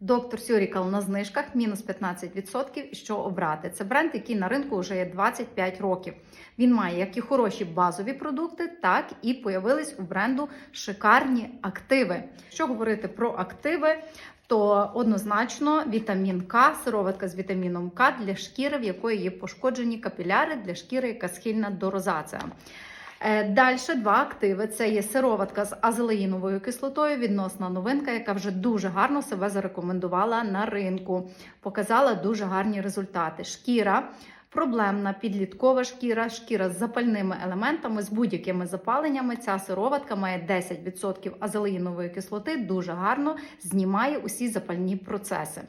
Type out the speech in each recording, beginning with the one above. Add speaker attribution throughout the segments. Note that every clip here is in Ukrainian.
Speaker 1: Доктор Сюрікал на знижках мінус 15%. І що обрати? Це бренд, який на ринку вже є 25 років. Він має як і хороші базові продукти, так і появились у бренду шикарні активи. Що говорити про активи? То однозначно вітамін К, сироватка з вітаміном К для шкіри, в якої є пошкоджені капіляри для шкіри, яка схильна до розація. Далі два активи: це є сироватка з азелеїновою кислотою, відносна новинка, яка вже дуже гарно себе зарекомендувала на ринку, показала дуже гарні результати. Шкіра. Проблемна підліткова шкіра, шкіра з запальними елементами, з будь-якими запаленнями. Ця сироватка має 10% азелеїнової кислоти, дуже гарно знімає усі запальні процеси.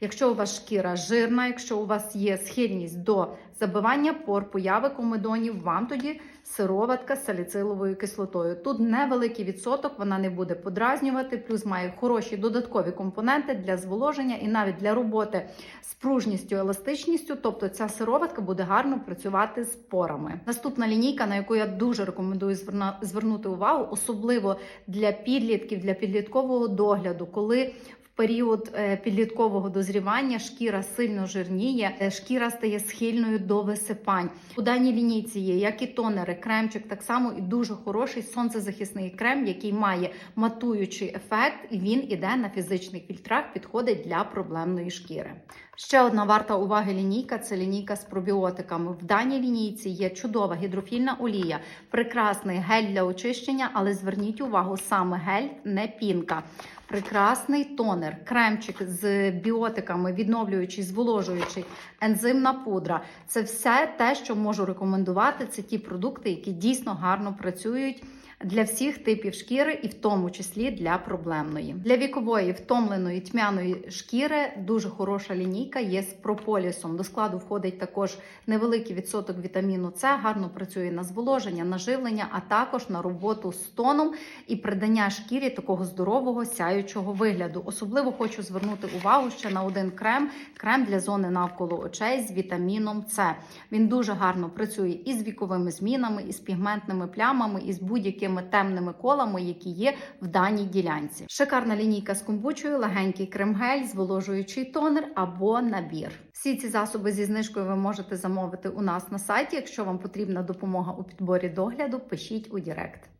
Speaker 1: Якщо у вас шкіра жирна, якщо у вас є схильність до забивання пор, появи комедонів, вам тоді сироватка з саліциловою кислотою. Тут невеликий відсоток, вона не буде подразнювати, плюс має хороші додаткові компоненти для зволоження і навіть для роботи з пружністю, еластичністю. Тобто ця сироватка буде гарно працювати з порами. Наступна лінійка, на яку я дуже рекомендую звернути увагу, особливо для підлітків, для підліткового догляду, коли період е, підліткового дозрівання шкіра сильно жирніє, е, шкіра стає схильною до висипань. У даній лінійці є як і тонери, кремчик, так само і дуже хороший сонцезахисний крем, який має матуючий ефект, і він іде на фізичних фільтрах, підходить для проблемної шкіри. Ще одна варта уваги лінійка це лінійка з пробіотиками. В даній лінійці є чудова гідрофільна олія, прекрасний гель для очищення, але зверніть увагу, саме гель, не пінка. Прекрасний тонер, кремчик з біотиками, відновлюючий, зволожуючий, ензимна пудра. Це все те, що можу рекомендувати. Це ті продукти, які дійсно гарно працюють для всіх типів шкіри, і в тому числі для проблемної. Для вікової втомленої тьмяної шкіри дуже хороша лінійка є з прополісом. До складу входить також невеликий відсоток вітаміну С, гарно працює на зволоження, на живлення, а також на роботу з тоном і придання шкірі такого здорового сяючого вигляду. Особливо хочу звернути увагу ще на один крем: крем для зони навколо очей з вітаміном С. Він дуже гарно працює і з віковими змінами, і з пігментними плямами, і з будь-якими темними колами, які є в даній ділянці. Шикарна лінійка з комбучою, легенький крем-гель, зволожуючий тонер або набір. Всі ці засоби зі знижкою ви можете замовити у нас на сайті. Якщо вам потрібна допомога у підборі догляду, пишіть у Директ.